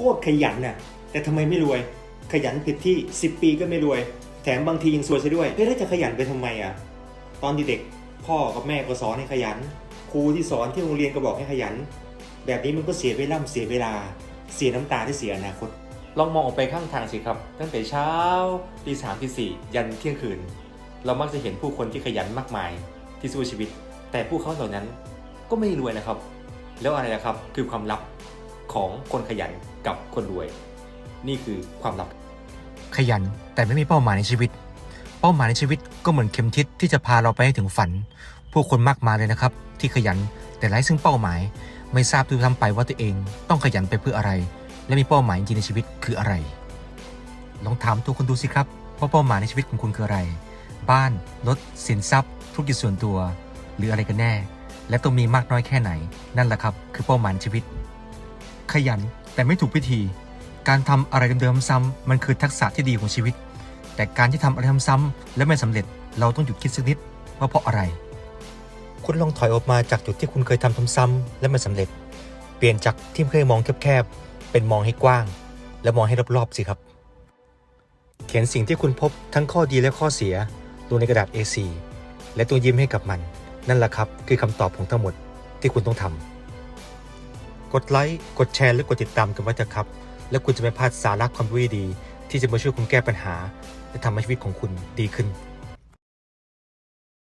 โคตรขยันน่ะแต่ทำไมไม่รวย ขยันผิดที่ 10 ปีก็ไม่รวย แถมบางทียังซวยซะด้วยเฮ้ยแล้วจะขยันไปทำไมอะตอนเด็กพ่อกับแม่ก็สอนให้ขยัน ครูที่สอนที่โรงเรียนก็บอกให้ขยัน แบบนี้มันก็เสียเวลาเสียเวลา เสียน้ำตาที่เสียอนาคตลองมองออกไปข้างทางสิครับ ตั้งแต่เช้าตีสามตีสี่ยันเที่ยงคืน เรามักจะเห็นผู้คนที่ขยันมากมายที่สู้ชีวิต แต่ผู้เขาเหล่านั้นก็ไม่รวยนะครับ แล้วอะไรนะครับคือความลับ ของคนขยันกับคนรวย นี่คือความลับ ขยันแต่ไม่มีเป้าหมายในชีวิต เป้าหมายในชีวิตก็เหมือนเข็มทิศที่จะพาเราไปให้ถึงฝัน ผู้คนมากมายเลยนะครับ ที่ขยันแต่ไร้ซึ่งเป้าหมาย ไม่ทราบด้วยซ้ำไปว่าตัวเองต้องขยันไปเพื่ออะไร และมีเป้าหมายจริงในชีวิตคืออะไร ลองถามตัวคุณดูสิครับว่าเป้าหมายในชีวิตของคุณคืออะไร บ้านรถสินทรัพย์ ธุรกิจส่วนตัว หรืออะไรกันแน่ และต้องมีมากน้อยแค่ไหน นั่นแหละครับ คือเป้าหมายในชีวิต ขยันแต่ไม่ถูกวิธี การทำอะไรเดิมๆซ้ำๆมันคือทักษะที่ดีของชีวิต แต่การที่ทำอะไรซ้ำๆและไม่สำเร็จเราต้องหยุดคิดสักนิดว่าเพราะอะไร คุณลองถอยออกมาจากจุดที่คุณเคยทำซ้ำๆและไม่สำเร็จ เปลี่ยนจากที่เคยมองแคบๆเป็นมองให้กว้าง และมองให้รอบๆสิครับ เขียนสิ่งที่คุณพบทั้งข้อดีและข้อเสียลงในกระดาษ A4 และตัวยิ้มให้กับมัน นั่นแหละครับ คือคำตอบของทั้งหมดที่คุณต้องทำ กดไลค์กดแชร์หรือกดติดตามกันไว้เถอะครับ แล้วคุณจะไม่พลาดสาระความรู้ดี ที่จะมาช่วยคุณแก้ปัญหา และทำให้ชีวิตของคุณดีขึ้น